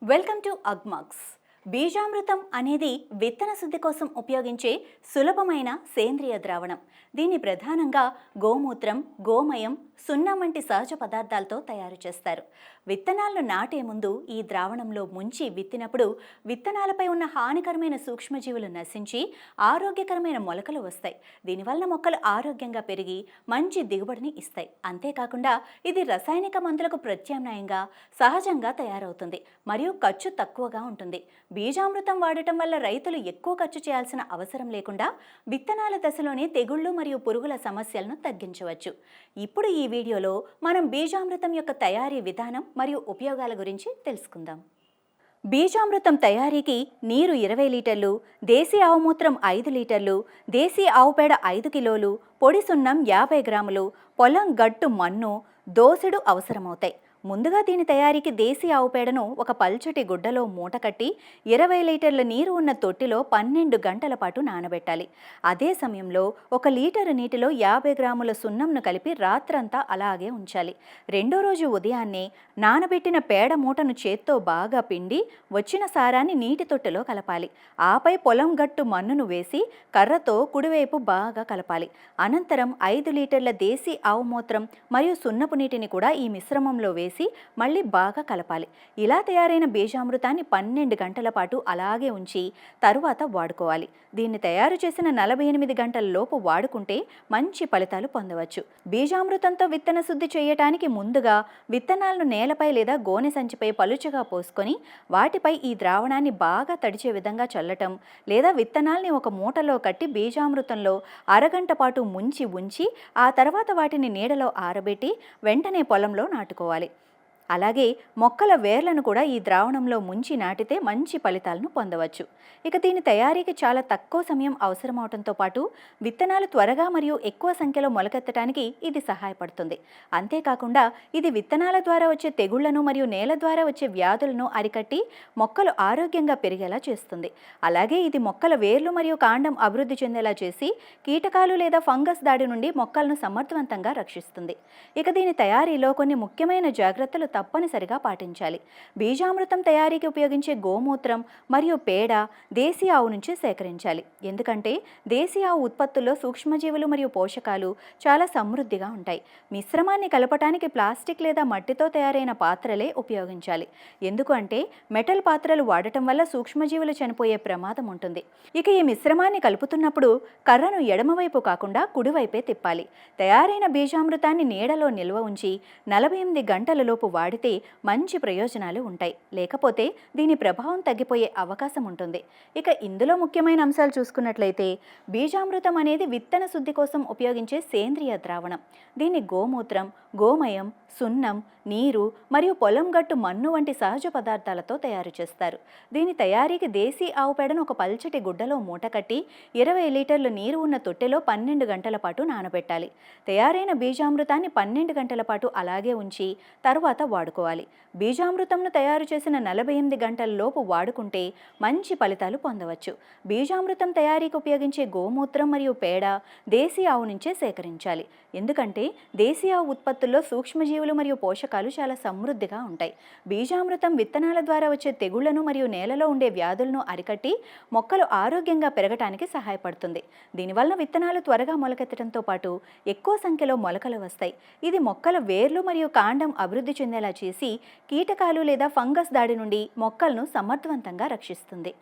Welcome to Ugmugs. బీజామృతం అనేది విత్తన శుద్ధి కోసం ఉపయోగించే సులభమైన సేంద్రియ ద్రావణం. దీన్ని ప్రధానంగా గోమూత్రం గోమయం సున్నం వంటి సహజ పదార్థాలతో తయారు చేస్తారు. విత్తనాలను నాటే ముందు ఈ ద్రావణంలో ముంచి విత్తినప్పుడు విత్తనాలపై ఉన్న హానికరమైన సూక్ష్మజీవులు నశించి ఆరోగ్యకరమైన మొలకలు వస్తాయి. దీనివల్ల మొక్కలు ఆరోగ్యంగా పెరిగి మంచి దిగుబడిని ఇస్తాయి. అంతేకాకుండా ఇది రసాయనిక మందులకు ప్రత్యామ్నాయంగా సహజంగా తయారవుతుంది. మరియు ఖర్చు తక్కువగా ఉంటుంది. బీజామృతం వాడటం వల్ల రైతులు ఎక్కువ ఖర్చు చేయాల్సిన అవసరం లేకుండా విత్తనాల దశలోనే తెగుళ్ళు మరియు పురుగుల సమస్యలను తగ్గించవచ్చు. ఇప్పుడు ఈ వీడియోలో మనం బీజామృతం యొక్క తయారీ విధానం మరియు ఉపయోగాల గురించి తెలుసుకుందాం. బీజామృతం తయారీకి నీరు ఇరవై లీటర్లు దేశీ ఆవుమూత్రం ఐదు లీటర్లు దేశీ ఆవు పేడ ఐదు కిలోలు పొడి సున్నం యాభై గ్రాములు పొలం గట్టు మన్ను దోసెడు అవసరమవుతాయి. ముందుగా దీని తయారీకి దేశీ ఆవు పేడను ఒక పల్చటి గుడ్డలో మూట కట్టి ఇరవై లీటర్ల నీరు ఉన్న తొట్టిలో పన్నెండు గంటల పాటు నానబెట్టాలి. అదే సమయంలో ఒక లీటరు నీటిలో యాభై గ్రాముల సున్నంను కలిపి రాత్రంతా అలాగే ఉంచాలి. రెండో రోజు ఉదయాన్నే నానబెట్టిన పేడ మూటను చేత్తో బాగా పిండి వచ్చిన సారాన్ని నీటి తొట్టెలో కలపాలి. ఆపై పొలం గట్టు మన్నును వేసి కర్రతో కుడివైపు బాగా కలపాలి. అనంతరం ఐదు లీటర్ల దేశీ ఆవు మూత్రం మరియు సున్నపు నీటిని కూడా ఈ మిశ్రమంలో వేసి మళ్ళీ బాగా కలపాలి. ఇలా తయారైన బీజామృతాన్ని పన్నెండు గంటల పాటు అలాగే ఉంచి తరువాత వాడుకోవాలి. దీన్ని తయారు చేసిన నలభై ఎనిమిది గంటల లోపు వాడుకుంటే మంచి ఫలితాలు పొందవచ్చు. బీజామృతంతో విత్తన శుద్ధి చేయటానికి ముందుగా విత్తనాలను నేలపై లేదా గోనె సంచిపై పలుచగా పోసుకొని వాటిపై ఈ ద్రావణాన్ని బాగా తడిచే విధంగా చల్లటం లేదా విత్తనాల్ని ఒక మూటలో కట్టి బీజామృతంలో అరగంట పాటు ముంచి ఉంచి ఆ తర్వాత వాటిని నీడలో ఆరబెట్టి వెంటనే పొలంలో నాటుకోవాలి. అలాగే మొక్కల వేర్లను కూడా ఈ ద్రావణంలో ముంచి నాటితే మంచి ఫలితాలను పొందవచ్చు. ఇక దీని తయారీకి చాలా తక్కువ సమయం అవసరమవడంతో పాటు విత్తనాలు త్వరగా మరియు ఎక్కువ సంఖ్యలో మొలకెత్తడానికి ఇది సహాయపడుతుంది. అంతేకాకుండా ఇది విత్తనాల ద్వారా వచ్చే తెగుళ్ళను మరియు నేల ద్వారా వచ్చే వ్యాధులను అరికట్టి మొక్కలు ఆరోగ్యంగా పెరిగేలా చేస్తుంది. అలాగే ఇది మొక్కల వేర్లు మరియు కాండం అభివృద్ధి చెందేలా చేసి కీటకాలు లేదా ఫంగస్ దాడి నుండి మొక్కలను సమర్థవంతంగా రక్షిస్తుంది. ఇక దీని తయారీలో కొన్ని ముఖ్యమైన జాగ్రత్తలు తప్పనిసరిగా పాటించాలి. బీజామృతం తయారీకి ఉపయోగించే గోమూత్రం మరియు పేడ దేశీ ఆవు నుంచి సేకరించాలి. ఎందుకంటే దేశీ ఆవు ఉత్పత్తుల్లో సూక్ష్మజీవులు మరియు పోషకాలు చాలా సమృద్ధిగా ఉంటాయి. మిశ్రమాన్ని కలపటానికి ప్లాస్టిక్ లేదా మట్టితో తయారైన పాత్రలే ఉపయోగించాలి. ఎందుకంటే మెటల్ పాత్రలు వాడటం వల్ల సూక్ష్మజీవులు చనిపోయే ప్రమాదం ఉంటుంది. ఇక ఈ మిశ్రమాన్ని కలుపుతున్నప్పుడు కర్రను ఎడమవైపు కాకుండా కుడివైపే తిప్పాలి. తయారైన బీజామృతాన్ని నీడలో నిల్వ ఉంచి నలభై ఎనిమిది గంటలలోపు వాడితే మంచి ప్రయోజనాలు ఉంటాయి. లేకపోతే దీని ప్రభావం తగ్గిపోయే అవకాశం ఉంటుంది. ఇక ఇందులో ముఖ్యమైన అంశాలు చూసుకున్నట్లయితే బీజామృతం అనేది విత్తన శుద్ధి కోసం ఉపయోగించే సేంద్రియ ద్రావణం. దీన్ని గోమూత్రం గోమయం సున్నం నీరు మరియు పొలం గట్టు మన్ను వంటి సహజ పదార్థాలతో తయారు చేస్తారు. దీని తయారీకి దేశీ ఆవు పేడను ఒక పల్చటి గుడ్డలో మూట కట్టి ఇరవై లీటర్లు నీరు ఉన్న తొట్టెలో పన్నెండు గంటల పాటు నానబెట్టాలి. తయారైన బీజామృతాన్ని పన్నెండు గంటల పాటు అలాగే ఉంచి తర్వాత వాడుకోవాలి. బీజామృతంను తయారు చేసిన నలభై ఎనిమిది గంటల లోపు వాడుకుంటే మంచి ఫలితాలు పొందవచ్చు. బీజామృతం తయారీకి ఉపయోగించే గోమూత్రం మరియు పేడ దేశీ ఆవు నుంచే సేకరించాలి. ఎందుకంటే దేశీ ఆవు ఉత్పత్తుల్లో సూక్ష్మజీవులు మరియు పోషకాలు చాలా సమృద్ధిగా ఉంటాయి. బీజామృతం విత్తనాల ద్వారా వచ్చే తెగుళ్ళను మరియు నేలలో ఉండే వ్యాధులను అరికట్టి మొక్కలు ఆరోగ్యంగా పెరగటానికి సహాయపడుతుంది. దీనివల్ల విత్తనాలు త్వరగా మొలకెత్తడంతో పాటు ఎక్కువ సంఖ్యలో మొలకలు వస్తాయి. ఇది మొక్కల వేర్లు మరియు కాండం అభివృద్ధి చెందేలా చేసి కీటకాలు లేదా ఫంగస్ దాడి నుండి మొక్కలను సమర్థవంతంగా రక్షిస్తుంది.